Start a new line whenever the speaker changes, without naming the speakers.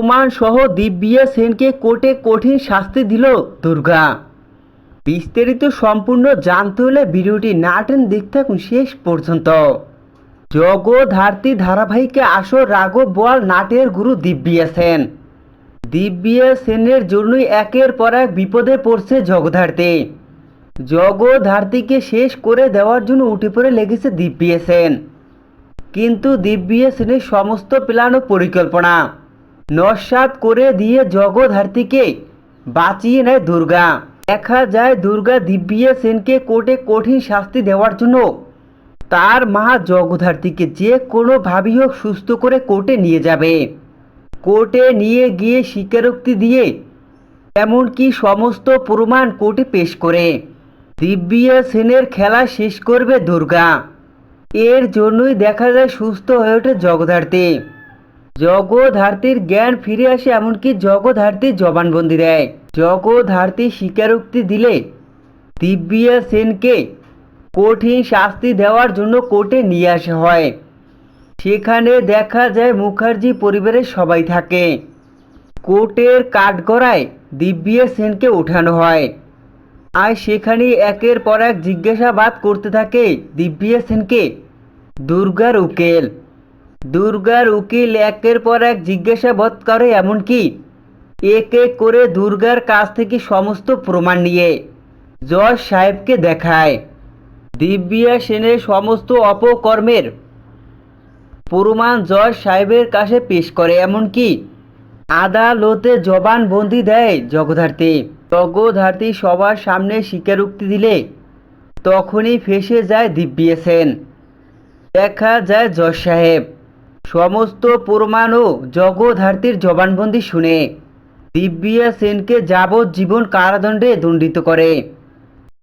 প্রমাণ সহ দিব্যিয়া সেনকে কোর্টে কঠিন শাস্তি দিল দুর্গা। বিস্তারিত সম্পূর্ণ জানতে হলে ভিডিওটি না টেন দেখতে থাকুন শেষ পর্যন্ত। জগধার্তী ধারাবাহিকে আসর রাঘব বোয়াল নাটের গুরু দিব্যিয়া সেন। দিব্যিয়া সেনের জন্যই একের পর এক বিপদে পড়ছে জগধার্তী জগধার্তীকে শেষ করে দেওয়ার জন্য উঠে পড়ে লেগেছে দিব্যিয়া সেন। কিন্তু দিব্যিয়া সেনের সমস্ত প্ল্যান ও পরিকল্পনা নস্বাত করে দিয়ে জগধার্তীকে বাঁচিয়ে নেয় দুর্গা। দেখা যায় দুর্গা দিব্যিয়া সেনকে কোর্টে কঠিন শাস্তি দেওয়ার জন্য তার মা জগধার্তীকে যে কোনোভাবেই হোক সুস্থ করে কোর্টে নিয়ে যাবে। কোর্টে নিয়ে গিয়ে স্বীকারোক্তি দিয়ে এমনকি সমস্ত প্রমাণ কোর্টে পেশ করে। দিব্যিয়া সেনের খেলা শেষ করবে দুর্গা। এর জন্যই দেখা যায় সুস্থ হয়ে ওঠে জগধার্তী জগধার্তীর জ্ঞান ফিরে আসে এমনকি জগধার্তীর জবানবন্দি দেয়। জগধার্তী স্বীকারোক্তি দিলে দিব্যিয়া সেনকে কঠিন শাস্তি দেওয়ার জন্য কোর্টে নিয়ে আসা হয়। সেখানে দেখা যায় মুখার্জি পরিবারের সবাই থাকে। কোর্টের কাঠগড়ায় দিব্যিয়া সেনকে ওঠানো হয়। আর সেখানে একের পর এক জিজ্ঞাসাবাদ করতে থাকে দিব্যিয়া সেনকে। দুর্গার উকিল। দুর্গার উকিল একের পর এক জিজ্ঞাসাবাদ করে, এমনকি এক এক করে দুর্গার কাছ থেকে সমস্ত প্রমাণ নিয়ে জজ সাহেবকে দেখায়। দিব্যিয়া সেনের সমস্ত অপকর্মের প্রমাণ জজ সাহেবের কাছে পেশ করে, এমনকি আদালতে জবানবন্দি দেয় জগধার্তী জগধার্তী সবার সামনে স্বীকারোক্তি দিলে তখনই ফেসে যায় দিব্যিয়া সেন। দেখা যায় জজ সাহেব। সমস্ত প্রমাণ ও জগধার্তীর জবানবন্দি শুনে দিব্যিয়া সেনকে যাবজ্জীবন কারাদণ্ডে দণ্ডিত করে।